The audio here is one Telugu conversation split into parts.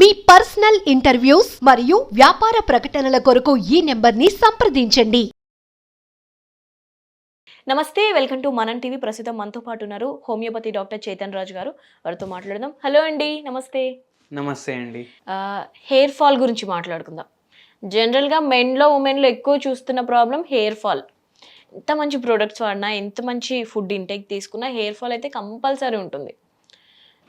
మీ పర్సనల్ ఇంటర్వ్యూస్ మరియు వ్యాపార ప్రకటనల కొరకు ఈ నెంబర్ని సంప్రదించండి. నమస్తే వెల్కమ్ టు మనం టీవీ. ప్రస్తుతం మనతో పాటు ఉన్నారు హోమియోపతి డాక్టర్ చేతన్ రాజు గారు. వారితో మాట్లాడదాం. హలో అండి నమస్తే. నమస్తే అండి. హెయిర్ ఫాల్ గురించి మాట్లాడుకుందాం. జనరల్గా మెన్లో ఉమెన్లో ఎక్కువ చూస్తున్న ప్రాబ్లం హెయిర్ ఫాల్. ఎంత మంచి ప్రొడక్ట్స్ వాడినా ఎంత మంచి ఫుడ్ ఇంటేక్ తీసుకున్నా హెయిర్ ఫాల్ అయితే కంపల్సరీ ఉంటుంది.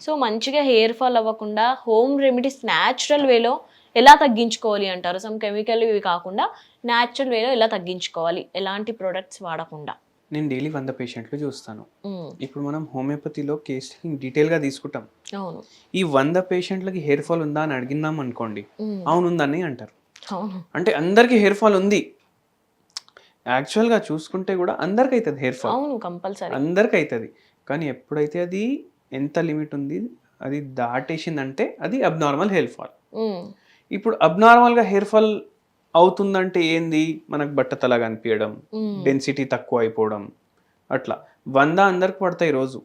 సో మంచిగా హెయిర్ ఫాల్ అవ్వకుండా హోమ్ రెమెడీస్ న్యాచురల్ వేలో ఎలా తగ్గించుకోవాలి అంటారు? సమ్ కెమికల్ ఇవి కాకుండా న్యాచురల్ వేలో ఎలా తగ్గించుకోవాలి? ఎలాంటి ప్రొడక్ట్స్ వాడకుండా? నేను డైలీ వంద పేషెంట్లు చూస్తాను. ఇప్పుడు మనం హోమియోపతిలో కేసు డీటెయిల్గా తీసుకుంటాం. అవును. ఈ వంద పేషెంట్లకి హెయిర్ ఫాల్ ఉందా అని అడిగినాం అనుకోండి అవును ఉందని అంటారు. అంటే అందరికీ హెయిర్ ఫాల్ ఉంది. యాక్చువల్గా చూసుకుంటే కూడా అందరికి అవుతుంది హెయిర్ ఫాల్. అవును కంపల్సరీ. అందరికి అవుతుంది కానీ ఎప్పుడైతే అది ఎంత లిమిట్ ఉంది? అది దాటేసిందంటే అది అబ్నార్మల్ హెయిర్ ఫాల్ ఇప్పుడు అబ్నార్మల్గా హెయిర్ ఫాల్ అవుతుందంటే ఏంది? మనకు బట్టతల కనిపించడం డెన్సిటీ తక్కువ అయిపోవడం అట్లా. వంద అందరికి పడతాయి రోజు.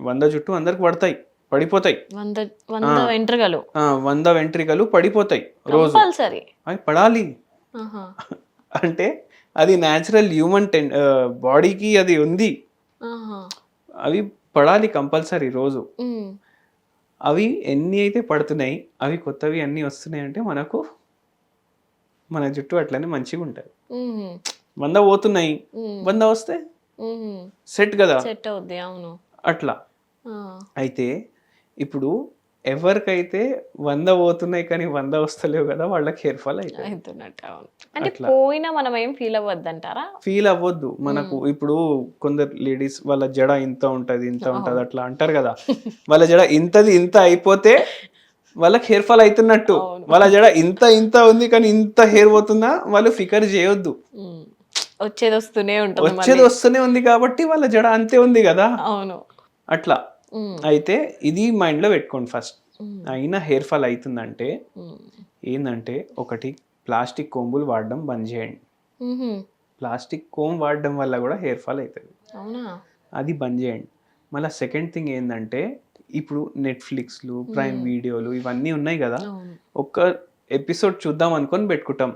వంద జుట్టు అందరికి పడతాయి పడిపోతాయి. వంద వెంట్రుకలు. వంద వెంట్రికలు పడిపోతాయి రోజు. అవి పడాలి. అంటే అది న్యాచురల్ హ్యూమన్ టెన్ బాడీకి అది ఉంది. అవి పడాలి కంపల్సరీ రోజు. అవి ఎన్ని అయితే పడుతున్నాయి అవి కొత్తవి అన్ని వస్తున్నాయి అంటే మనకు మన జుట్టు అట్లనే మంచిగా ఉంటుంది. వంద పోతున్నాయి. వంద వస్తే సెట్ కదా? సెట్ అవుద్ది అవును. అట్లా. అయితే ఇప్పుడు ఎవరికైతే వంద పోతున్నాయి కానీ వంద వస్తలేవు కదా వాళ్ళకి హెయిర్ ఫాల్ అవుతున్నట్టు అంటే అట్లా. పోయినా మనం ఏం ఫీల్ అవ్వద్దు అంటారా ఫీల్ అవ్వద్దు. మనకు ఇప్పుడు కొందరు లేడీస్ వాళ్ళ జడ ఇంత ఉంటది ఇంత ఉంటది అట్లా అంటారు కదా. వాళ్ళ జడ ఇంతది ఇంత అయిపోతే వాళ్ళకి హెయిర్ ఫాల్ అవుతున్నట్టు. వాళ్ళ జడ ఇంత ఇంత ఉంది కానీ ఇంత హెయిర్ పోతుందా వాళ్ళు ఫికర్ చేయొద్దు. వచ్చేది వస్తూనే ఉంటుంది వచ్చేది వస్తూనే ఉంది కాబట్టి వాళ్ళ జడ అంతే ఉంది కదా. అవును. అట్లా. అయితే ఇది మైండ్లో పెట్టుకోండి ఫస్ట్. అయినా హెయిర్ ఫాల్ అవుతుందంటే ఏంటంటే ఒకటి ప్లాస్టిక్ కోంబులు వాడడం బంద్ చేయండి. ప్లాస్టిక్ కోమ్ వాడడం వల్ల కూడా హెయిర్ ఫాల్ అవుతుంది. అవునా? అది బంద్ చేయండి. మళ్ళీ సెకండ్ థింగ్ ఏంటంటే ఇప్పుడు నెట్ఫ్లిక్స్లు ప్రైమ్ వీడియోలు ఇవన్నీ ఉన్నాయి కదా. ఒక్క ఎపిసోడ్ చూద్దాం అనుకొని పెట్టుకుంటాం.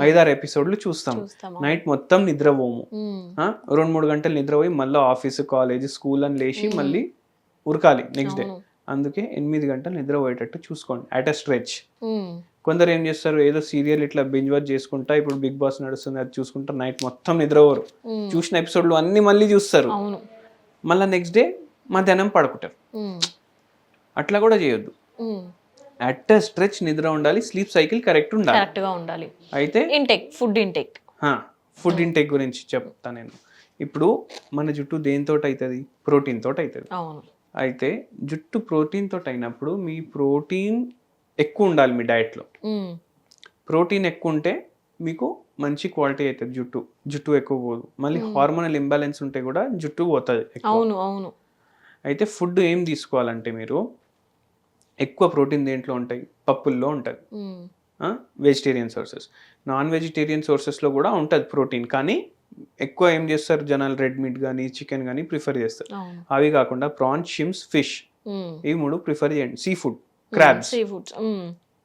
ఐదారు ఎపిసోడ్లు చూస్తాం. నైట్ మొత్తం నిద్రపోము. రెండు మూడు గంటలు నిద్రపోయి మళ్ళీ ఆఫీస్ కాలేజ్ స్కూల్ అని లేచి మళ్ళీ ఉరకాలి నెక్స్ట్ డే. అందుకే ఎనిమిది గంటలు నిద్రపోయేటట్టు చూసుకోండి. అట్ అ స్ట్రెచ్ కొందరు ఏం చేస్తారు? ఏదో సీరియల్ ఇట్లా బింజ్ వాచ్ చేసుకుంటా ఇప్పుడు బిగ్ బాస్ నడుస్తుంది అది చూసుకుంటా నైట్ మొత్తం నిద్రపోరు. చూసిన ఎపిసోడ్లు అన్ని మళ్ళీ చూస్తారు. మళ్ళీ నెక్స్ట్ డే మధ్యాహ్నం పడుకుంటారు. అట్లా కూడా చేయొద్దు. అట్ అ స్ట్రెచ్ నిద్ర ఉండాలి స్లీప్ సైకిల్ కరెక్ట్ ఉండాలి. కరెక్ట్గా ఉండాలి. అయితే intake food intake food intake గురించి చెప్తా నేను. ఇప్పుడు మన జుట్టు దేనితో అవుతుంది ప్రోటీన్ తోటి అవుతుంది అవును. అయితే జుట్టు ప్రోటీన్ తోటి అయినప్పుడు మీ ప్రోటీన్ ఎక్కువ ఉండాలి మీ డయట్లో ఉమ్, ప్రోటీన్ ఎక్కువ ఉంటే మీకు మంచి క్వాలిటీ అవుతుంది జుట్టు. జుట్టు ఎక్కువ పోదు. మళ్ళీ హార్మోనల్ ఇంబ్యాలెన్స్ ఉంటే కూడా జుట్టు పోతుంది అవును అవును. అయితే ఫుడ్ ఏం తీసుకోవాలంటే మీరు ఎక్కువ ప్రోటీన్ దేంట్లో ఉంటాయి? పప్పుల్లో ఉంటుంది. Vegetarian sources. నాన్ వెజిటేరియన్ సోర్సెస్లో కూడా ఉంటుంది ప్రోటీన్. కానీ ఎక్కువ ఏం చేస్తారు? జనాలు రెడ్ మీట్ కానీ చికెన్ కానీ ప్రిఫర్ చేస్తారు. అవి కాకుండా ప్రాన్స్ షిమ్స్ ఫిష్ ఇవి మూడు ప్రిఫర్ చేయండి. Sea food crabs.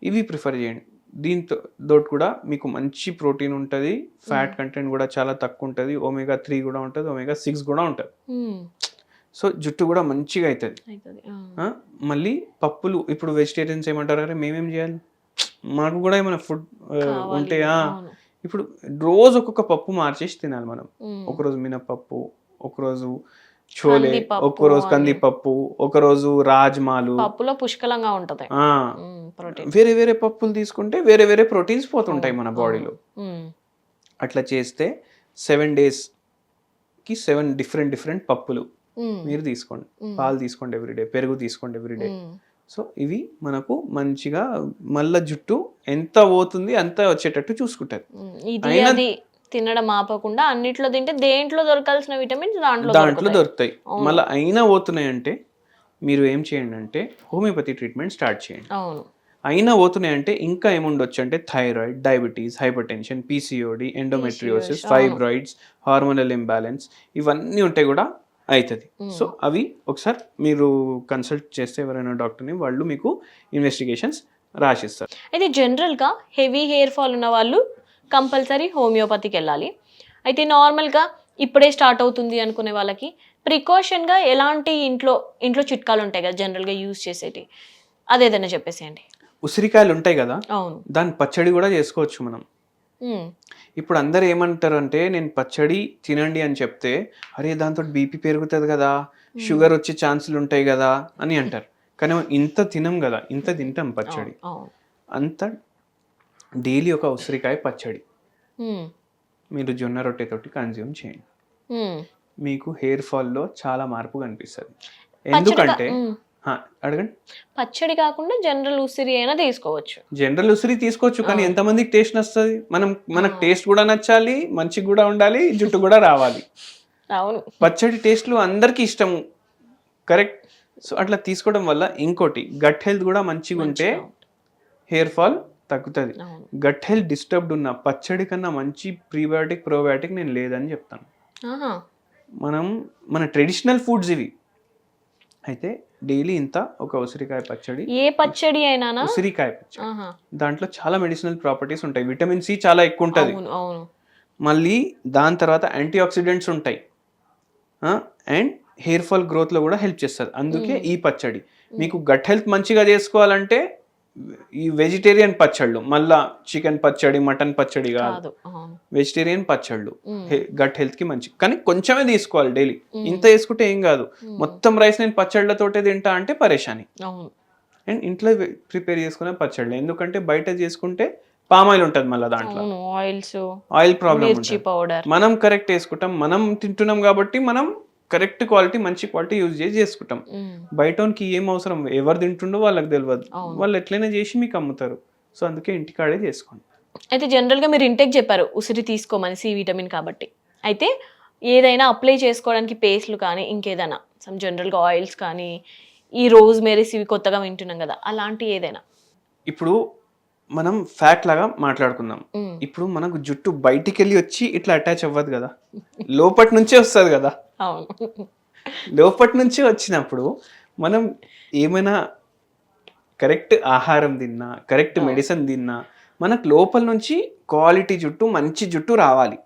ఇవి ప్రిఫర్ చేయండి. దీంతో దోటి కూడా మీకు మంచి ప్రోటీన్ ఉంటుంది ఫ్యాట్ కంటెంట్ కూడా చాలా తక్కువ ఉంటుంది ఒమేగా త్రీ కూడా ఉంటుంది ఒమేగా సిక్స్ కూడా ఉంటుంది. సో జుట్టు కూడా మంచిగా అవుతుంది మళ్ళీ పప్పులు ఇప్పుడు వెజిటేరియన్స్ ఏమంటారు? అరే మేమేం చేయాలి? మాకు కూడా ఏమైనా ఫుడ్ కావాలి. ఇప్పుడు రోజు ఒక్కొక్క పప్పు మార్చేసి తినాలి మనం. ఒకరోజు మినపప్పు ఒకరోజు చోలే ఒక్కరోజు. కందిపప్పు ఒకరోజు రాజ్మాలు. పప్పులో పుష్కలంగా ఉంటది. వేరే వేరే పప్పులు తీసుకుంటే వేరే వేరే ప్రోటీన్స్ పోతుంటాయి మన బాడీలో. అట్లా చేస్తే సెవెన్ డేస్కి సెవెన్ డిఫరెంట్ డిఫరెంట్ పప్పులు. మీరు తీసుకోండి. పాలు తీసుకోండి ఎవ్రీడే పెరుగు తీసుకోండి ఎవ్రీడే. సో ఇవి మనకు మంచిగా మళ్ళా జుట్టు ఎంత పోతుంది అంత వచ్చేటట్టు చూసుకుంటారు. తినడం ఆపకుండా అన్నిట్లో తింటే దేంట్లో దొరకాల్సిన విటమిన్స్ దాంట్లో దాంట్లో దొరుకుతాయి. మళ్ళీ అయినా పోతున్నాయి అంటే మీరు ఏం చేయండి అంటే హోమియోపతి ట్రీట్మెంట్ స్టార్ట్ చేయండి. అవును. అయినా పోతున్నాయి అంటే ఇంకా ఏముండొచ్చు అంటే thyroid diabetes hypertension PCOD endometriosis fibroids hormonal imbalance ఇవన్నీ ఉంటే కూడా అవుతుంది సో అవి ఒకసారి మీరు కన్సల్ట్ చేస్తే ఎవరైనా డాక్టర్ని వాళ్ళు మీకు ఇన్వెస్టిగేషన్స్ రాసిస్తారు. అయితే జనరల్గా హెవీ హెయిర్ ఫాల్ ఉన్న వాళ్ళు కంపల్సరీ హోమియోపతికి వెళ్ళాలి. అయితే నార్మల్గా ఇప్పుడే స్టార్ట్ అవుతుంది అనుకునే వాళ్ళకి ప్రికాషన్గా ఎలాంటి ఇంట్లో ఇంట్లో చిట్కాలు ఉంటాయి కదా జనరల్గా యూజ్ చేసేటి? అదేదైనా చెప్పేసేయండి. ఉసిరికాయలు ఉంటాయి కదా? అవును. దాని పచ్చడి కూడా చేసుకోవచ్చు మనం. ఇప్పుడు అందరు ఏమంటారు అంటే నేను పచ్చడి తినండి అని చెప్తే అరే దాంతో బీపీ పెరుగుతుంది కదా షుగర్ వచ్చే ఛాన్సులు ఉంటాయి కదా అని అంటారు. కానీ ఇంత తినం కదా ఇంత తింటాం పచ్చడి. అంత డైలీ ఒక ఉసిరికాయ పచ్చడి. మీరు జొన్న రొట్టెతోటి కన్జ్యూమ్ చేయండి. మీకు హెయిర్ ఫాల్లో చాలా మార్పు కనిపిస్తుంది. ఎందుకంటే అడగండి. పచ్చడి కాకుండా జనరల్ ఉసిరి అయినా తీసుకోవచ్చు. జనరల్ ఉసిరి తీసుకోవచ్చు కానీ ఎంతమందికి టేస్ట్ నచ్చుతుంది మనం మనకు టేస్ట్ కూడా నచ్చాలి మంచిగా కూడా ఉండాలి జుట్టు కూడా రావాలి. అవును. పచ్చడి టేస్ట్లు అందరికీ ఇష్టము. కరెక్ట్ సో అట్లా తీసుకోవడం వల్ల ఇంకోటి గట్ హెల్త్ కూడా మంచిగా ఉంటే హెయిర్ ఫాల్ తగ్గుతుంది. గట్ హెల్త్ డిస్టర్బ్డ్ ఉన్న పచ్చడి కన్నా మంచి ప్రీబయాటిక్ ప్రోబయాటిక్ నేను లేదని చెప్తాను. మనం మన ట్రెడిషనల్ ఫుడ్స్ ఇవి. అయితే డైలీ ఇంత ఒక ఉసిరికాయ పచ్చడి. ఏ పచ్చడి అయినానా? ఉసిరికాయ పచ్చడి. దాంట్లో చాలా మెడిసినల్ ప్రాపర్టీస్ ఉంటాయి. విటమిన్ సి చాలా ఎక్కువ ఉంటుంది మళ్ళీ దాని తర్వాత యాంటీ ఆక్సిడెంట్స్ ఉంటాయి అండ్ హెయిర్ ఫాల్ గ్రోత్లో కూడా హెల్ప్ చేస్తుంది. అందుకే ఈ పచ్చడి. మీకు గట్ హెల్త్ మంచిగా చేసుకోవాలంటే ఈ వెజిటేరియన్ పచ్చళ్ళు మళ్ళా చికెన్ పచ్చడి మటన్ పచ్చడి కాదు వెజిటేరియన్ పచ్చళ్ళు. గట్ హెల్త్కి మంచి కానీ కొంచెమే తీసుకోవాలి డైలీ ఇంత వేసుకుంటే ఏం కాదు. మొత్తం రైస్ నేను పచ్చళ్ళతోటే తింటా అంటే పరేషాని. అండ్ ఇంట్లో ప్రిపేర్ చేసుకునే పచ్చళ్ళు. ఎందుకంటే బయట చేసుకుంటే పామ్ ఆయిల్ ఉంటుంది మళ్ళీ దాంట్లో. ఆయిల్స్ ఆయిల్ ప్రాబ్లం మనం కరెక్ట్ వేసుకుంటాం. మనం తింటున్నాం కాబట్టి మనం కరెక్ట్ క్వాలిటీ మంచి క్వాలిటీ యూజ్ చేసి చేసుకుంటాం. బయటకి ఏం అవసరం? ఎవరు తింటుండో వాళ్ళకి తెలియదు. వాళ్ళు ఎట్లయినా చేసి మీకు అమ్ముతారు. సో అందుకే ఇంటికాడే చేసుకోండి. అయితే జనరల్గా మీరు ఇంటెక్ చెప్పారు ఉసిరి తీసుకోమని సి విటమిన్ కాబట్టి. అయితే ఏదైనా అప్లై చేసుకోవడానికి పేస్ట్లు కానీ ఇంకేదైనా సమ్ జనరల్గా ఆయిల్స్ కానీ ఈ రోజ్ మేరీస్ ఇవి కొత్తగా వింటున్నాం కదా అలాంటి ఏదైనా? ఇప్పుడు మనం ఫ్యాట్ లాగా మాట్లాడుకుందాం. ఇప్పుడు మనకు జుట్టు బయటికి వెళ్ళి వచ్చి ఇట్లా అటాచ్ అవ్వదు కదా. లోపటి నుంచే వస్తుంది కదా. అవును. లోపటి నుంచే వచ్చినప్పుడు మనం ఏమైనా కరెక్ట్ ఆహారం తిన్నా కరెక్ట్ మెడిసిన్ తిన్నా మనకు లోపల నుంచి క్వాలిటీ జుట్టు మంచి జుట్టు రావాలి.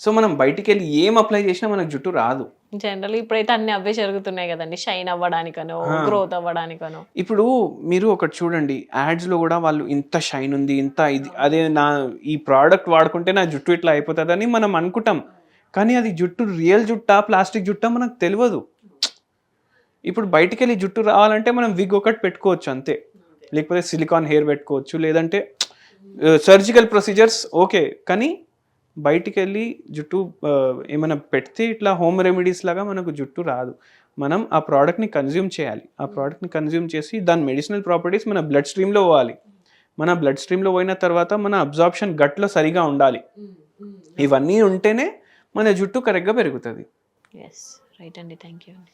సో మనం బయటికి వెళ్ళి ఏం అప్లై చేసినా మనకు జుట్టు రాదు. జనరల్ ఇప్పుడైతే అన్ని అవే జరుగుతున్నాయి కదండి. షైన్ అవ్వడానికనో గ్రోత్ అవ్వడానికనో. ఇప్పుడు మీరు ఒకటి చూడండి. యాడ్స్లో కూడా వాళ్ళు ఇంత షైన్ ఉంది ఇంత ఇది అదే నా ఈ ప్రోడక్ట్ వాడుకుంటే నా జుట్టు ఇట్లా అయిపోతుందని మనం అనుకుంటాం. కానీ అది జుట్టు రియల్ జుట్టా ప్లాస్టిక్ జుట్టా మనకు తెలియదు. ఇప్పుడు బయటికి వెళ్ళి జుట్టు రావాలంటే మనం విగ్ ఒకటి పెట్టుకోవచ్చు అంతే. లేకపోతే సిలికాన్ హెయిర్ పెట్టుకోవచ్చు లేదంటే సర్జికల్ ప్రొసీజర్స్ ఓకే కానీ బయటికి వెళ్ళి జుట్టు ఏమైనా పెడితే ఇట్లా హోమ్ రెమెడీస్ లాగా మనకు జుట్టు రాదు. మనం ఆ ప్రోడక్ట్ని కన్జ్యూమ్ చేయాలి. ఆ ప్రోడక్ట్ని కన్జ్యూమ్ చేసి దాని మెడిసినల్ ప్రాపర్టీస్ మన బ్లడ్ స్ట్రీమ్లో పోవాలి. మన బ్లడ్ స్ట్రీమ్లో పోయిన తర్వాత మన అబ్జార్ప్షన్ గట్లో సరిగా ఉండాలి. ఇవన్నీ ఉంటేనే మన జుట్టు కరెక్ట్గా పెరుగుతుంది. ఎస్ రైట్ అండి. థ్యాంక్ యూ అండి.